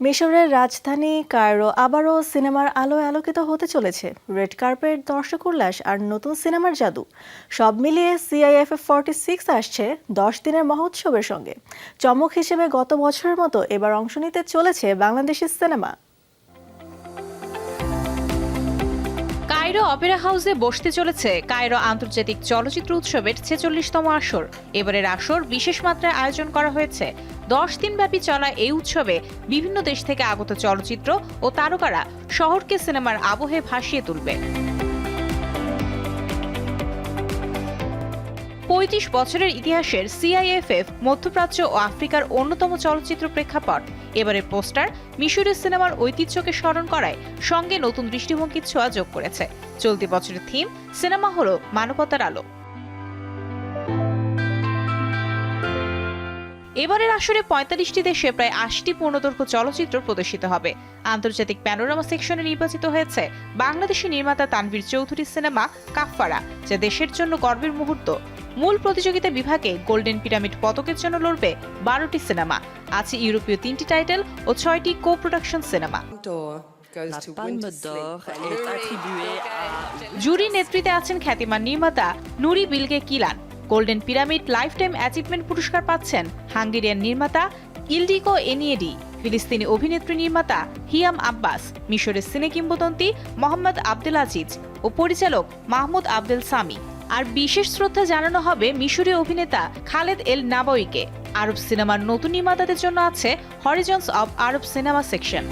মিশরের রাজধানী কায়রো আবারও সিনেমার আলোয় আলোকিত হতে চলেছে। রেড কার্পেট, দর্শক উল্লাস আর নতুন সিনেমার জাদু। সব মিলিয়ে সিআইএফএফ ফর্টি সিক্স আসছে দশ দিনের মহোৎসবের সঙ্গে। চমক হিসেবে গত বছরের মতো এবার অংশ নিতে চলেছে বাংলাদেশের সিনেমা। কায়রো অপেরা হাউসে বসতে চলেছে কায়রো আন্তর্জাতিক চলচ্চিত্র উৎসবের ছেচল্লিশতম আসর। এবারের আসর বিশেষ মাত্রায় আয়োজন করা হয়েছে। দশ দিনব্যাপী চলা এই উৎসবে বিভিন্ন দেশ থেকে আগত চলচ্চিত্র ও তারকারা শহরকে সিনেমার আবহে ভাসিয়ে তুলবে। পঁয়ত্রিশ বছরের ইতিহাসের সিআইএফএফ মধ্যপ্রাচ্য ও আফ্রিকার অন্যতম চলচ্চিত্র প্রেক্ষাপট। এবারের পোস্টার মিশরের সিনেমার ঐতিহ্যকে স্মরণ করায় সঙ্গে নতুন দৃষ্টিভঙ্গির ছোঁয়া যোগ করেছে। চলতি বছরের থিম সিনেমা হল মানবতার আলো। এবারের আসরে পঁয়তাল্লিশটি দেশে প্রায় আশিটি পূর্ণদৈর্ঘ্য চলচ্চিত্র প্রদর্শিত হবে। আন্তর্জাতিক প্যানোরামা সেকশনে নির্বাচিত হয়েছে বাংলাদেশি নির্মাতা তানভীর চৌধুরীর সিনেমা কাফফারা, যা দেশের জন্য গর্বের মুহূর্ত। মূল প্রতিযোগিতা বিভাগে গোল্ডেন পিরামিড পদকের জন্য লড়বে বারোটি সিনেমা। আছে ইউরোপীয় তিনটি টাইটেল ও ছয়টি কো প্রোডাকশন সিনেমা জুরি নেতৃত্বে আছেন খ্যাতিমান নির্মাতা Nuri Bilge Ceylan. Golden pyramid lifetime achievement পুরস্কার পাচ্ছেন হাঙ্গেরিয়ান নির্মাতা ইলডিকো এনিয়েডি। ফিলিস্তিনি অভিনেত্রী নির্মাতা হিয়াম আব্বাস মিশরের সিনে কিংবদন্তি মোহাম্মদ আব্দুল আজিজ ও পরিচালক মাহমুদ আব্দুল সামি। আর বিশেষ শ্রদ্ধা জানানো হবে মিশরীয় অভিনেতা খালেদ এল নাবাউইকে। আরব সিনেমার নতুন নির্মাতাদের জন্য আছে horizons of Arab cinema section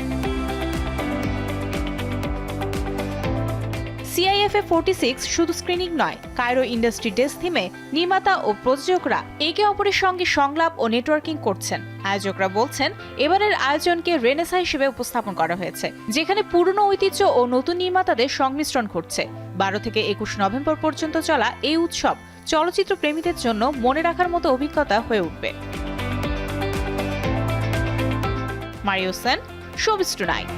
CIFA forty six শুধু স্ক্রিনিং নয় কায়রো ইন্ডাস্ট্রি ডেস্ক থিমে নির্মাতা ও প্রযোজকরা একে অপরের সঙ্গে সংলাপ ও নেটওয়ার্কিং করছেন। আয়োজকরা বলছেন, এবারের আয়োজনকে রেনেসা হিসেবে উপস্থাপন করা হয়েছে, যেখানে পুরনো ঐতিহ্য ও নতুন নির্মাতাদের সংমিশ্রণ ঘটছে। বারো থেকে একুশ নভেম্বর পর্যন্ত চলা এই উৎসব চলচ্চিত্র প্রেমীদের জন্য মনে রাখার মতো অভিজ্ঞতা হয়ে উঠবে। Mario Sen showbiz tonight